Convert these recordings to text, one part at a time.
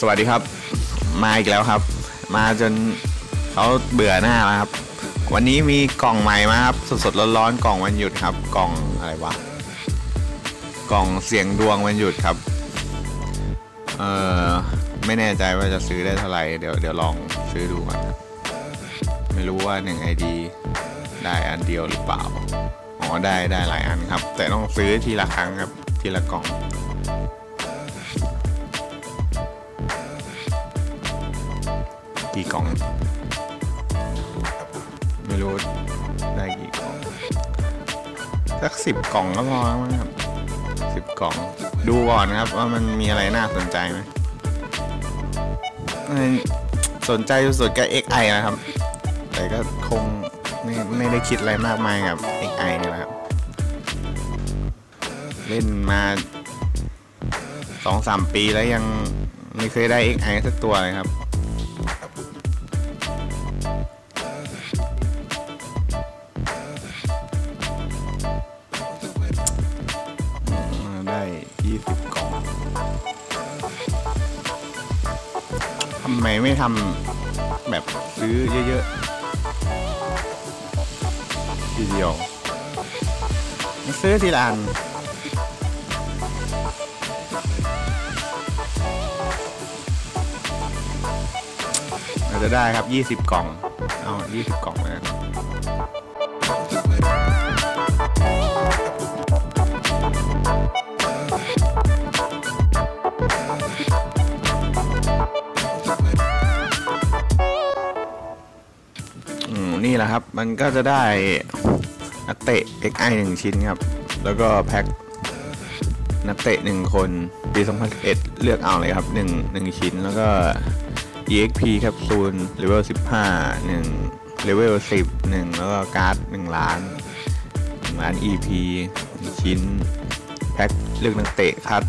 สวัสดีครับ มาอีกแล้วครับ มาจนเขาเบื่อหน้าแล้วครับ วันนี้มีกล่องใหม่มาครับ สดๆร้อนๆกล่องวันหยุดครับ กล่องอะไรวะกล่องเสียงดวงวันหยุดครับ เออไม่แน่ใจว่าจะซื้อได้เท่าไหร่เดี๋ยวเดี๋ยวลองซื้อดูก่อนไม่รู้ว่า1 ID ได้อันเดียวหรือเปล่า อ๋อได้ได้หลายอันครับ แต่ต้องซื้อทีละครั้งครับ ทีละกล่อง กี่กล่อง ไม่รู้ได้กี่กล่อง สักสิบกล่องก็พอแล้วมั้งครับสิบกล่อง ดูก่อนครับว่ามันมีอะไรน่าสนใจไหมสนใจสุดๆก็ XI นะครับ แต่ก็คงไม่ไม่ได้คิดอะไรมากมายกับ XI นี่แหละครับ เล่นมาสองสามปีแล้วยังไม่เคยได้ XI สักตัวเลยครับ 20กล่องทำไมไม่ทำแบบซื้อเยอะๆ ทีเดียว ซื้อทีละอันอาจจะได้ครับ 20 กล่อง เอา 20 กล่องเลย ครับ มันก็จะได้นักเตะ XI หนึ่งชิ้นครับ แล้วก็แพ็คนักเตะหนึ่งคนปี 2011 เลือกเอาเลยครับหนึ่งหนึ่งชิ้นแล้วก็ EXP แคปซูลเลเวล15หนึ่งเลเวล10หนึ่งแล้วก็การ์ด 1 ล้าน 1 ล้าน EP หนึ่งชิ้น แพ็คเลือกนักเตะคัด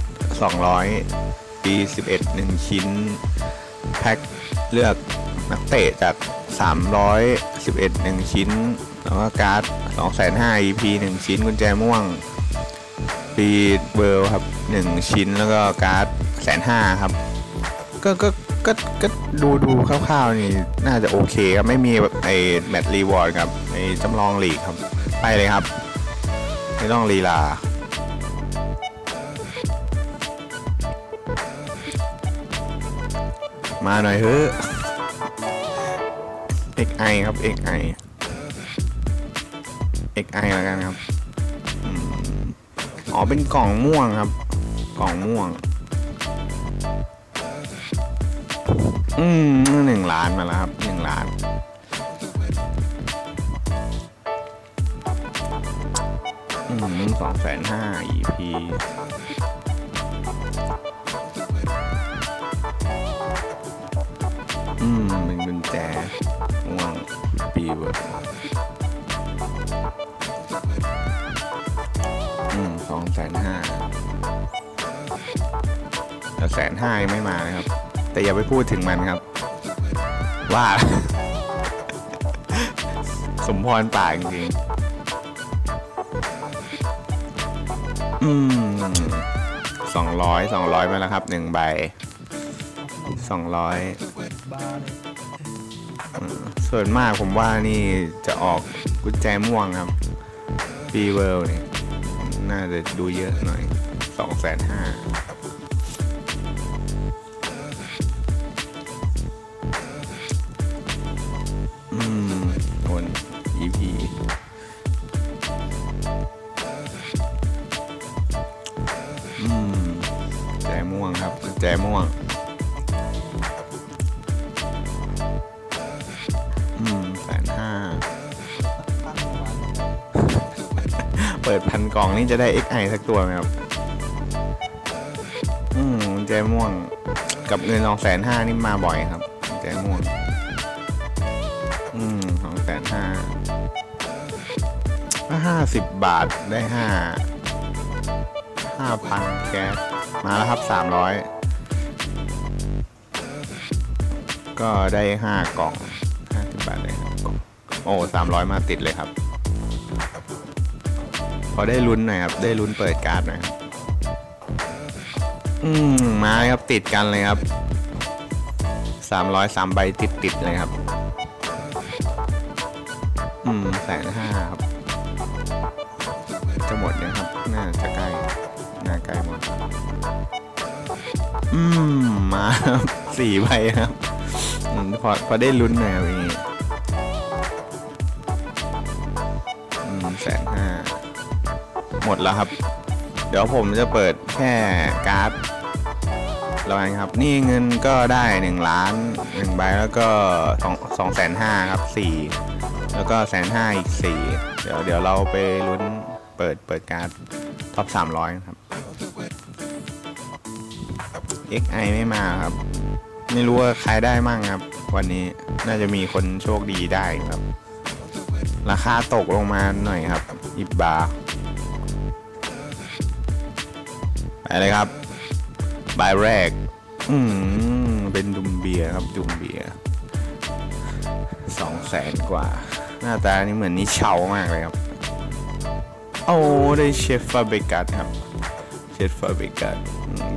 200 ปี 11 1 ชิ้น แพ็คเลือกนักเตะจาก 311 1 ชิ้น แล้วก็การ์ด2,500 EP 1 ชิ้นกุญแจม่วงปีเวิร์ครับ 1 ชิ้นแล้วก็การ์ดแสนห้าครับ ก็ก็ก็ก็ดูดูคร่าวๆนี่น่าจะโอเคครับ ไม่มีแบบไอ้แมตต์รีวอร์ดครับไอ้จำลองหลีกครับ ไปเลยครับ ไม่ต้องลีลามาหน่อยเฮ้อ XI ครับ XI XI แล้วกันครับอ๋อเป็นกล่องม่วงครับ กล่องม่วง อืมหนึ่งล้านมาแล้วครับหนึ่งล้านอืมสองแสนห้า EP อืมเป็นกุญแจม่งปีเวิร์ด อืมสองแสนห้าแต่แสนห้ายังไม่มานะครับ แต่อย่าไปพูดถึงมันครับ ว่า สมพรป่าจริงอืมสองร้อยสองร้อยมาแล้วครับหนึ่งใบสองร้อย ส่วนมากผมว่านี่จะออกกุญแจม่วงครับฟีเวิลเนี่ยน่าจะดูเยอะหน่อยสองแสนห้า ปิดพันกล่องนี่จะได้ XI สักตัวไหมครับ อืมแจม่วง กับเงินสองแสนห้านี่มาบ่อยครับ แจม่วง อืมสองแสนห้าถ้าห้าสิบบาทได้ห้าห้าพันแก๊ส มาแล้วครับสามร้อยก็ได้ห้ากล่องห้าสิบบาทได้ห้ากล่อง โอ้สามร้อยมาติดเลยครับ พอได้ลุ้นหน่อยครับ ได้ลุ้นเปิดการ์ดหน่อยครับอืมมาครับติดกันเลยครับสามร้อยสามใบติดติดเลยครับ อืมแสนห้าครับ จะหมดยังครับ น่าจะใกล้ น่าใกล้หมด อืม มาครับสี่ใบครับอืมพอพอได้ลุ้นหน่อยครับอย่างนี้ มดแล้วครับ เดี๋ยวผมจะเปิดแค่การ์ดแล้วกันครับ นี่เงินก็ได้หนึ่งล้านหนึ่งใบแล้วก็สองสองแสนห้าครับสี่แล้วก็แสนห้าอีกสี่เดี๋ยวเดี๋ยวเราไปลุ้นเปิดเปิดการ์ดท็อปสามร้อยครับ XI ไม่มาครับ ไม่รู้ว่าใครได้มั่งครับ วันนี้น่าจะมีคนโชคดีได้ครับ ราคาตกลงมาหน่อยครับอิบบา ไปเลยครับใบแรก อืมเป็นดุมเบียครับดุมเบียสองแสนกว่า หน้าตานี่เหมือนนิเชามากเลยครับ โอ้ได้เชฟฟาเบกัสครับเชฟฟาเบกัส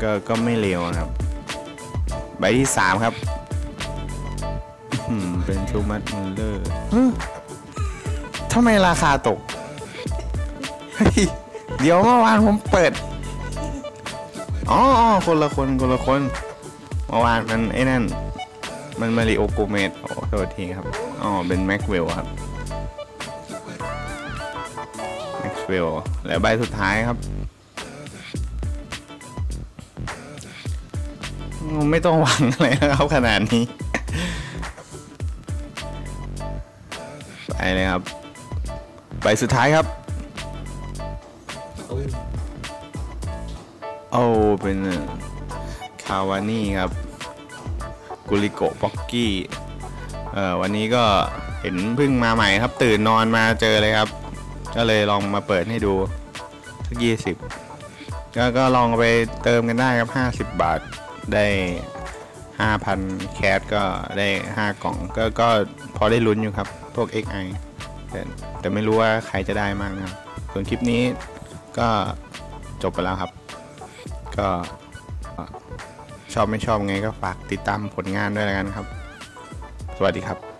ก็ก็ไม่เลวนะครับ ใบที่สามครับเป็นชูมัตมุลเลอร์ทำไมราคาตก เดี๋ยวเมื่อวานผมเปิด อ๋อคนละคนคนละคนเมื่อวานมันไอ้นั่น มันมาริโอโกเมตโอ้โทษทีครับ อ๋อ เป็นแม็กเวลครับ แม็กเวลแล้วใบสุดท้ายครับ ไม่ต้องหวังอะไรนะครับขนาดนี้ ไปเลยครับ ใบสุดท้ายครับ โอ้เป็นคาวานี่ครับกุลิโกบ็อกกี้เอ่อวันนี้ก็เห็นเพิ่งมาใหม่ครับ ตื่นนอนมาเจอเลยครับ ก็เลยลองมาเปิดให้ดูสักยี่สิบก็ก็ลองไปเติมกันได้ครับห้าสิบบาทได้ห้าพันแคสก็ได้ห้ากล่องก็ก็พอได้ลุ้นอยู่ครับ พวก XI แต่แต่ไม่รู้ว่าใครจะได้มากนะครับ ส่วนคลิปนี้ก็จบไปแล้วครับ ก็ชอบไม่ชอบไงก็ฝากติดตามผลงานด้วยแล้วกันครับ สวัสดีครับ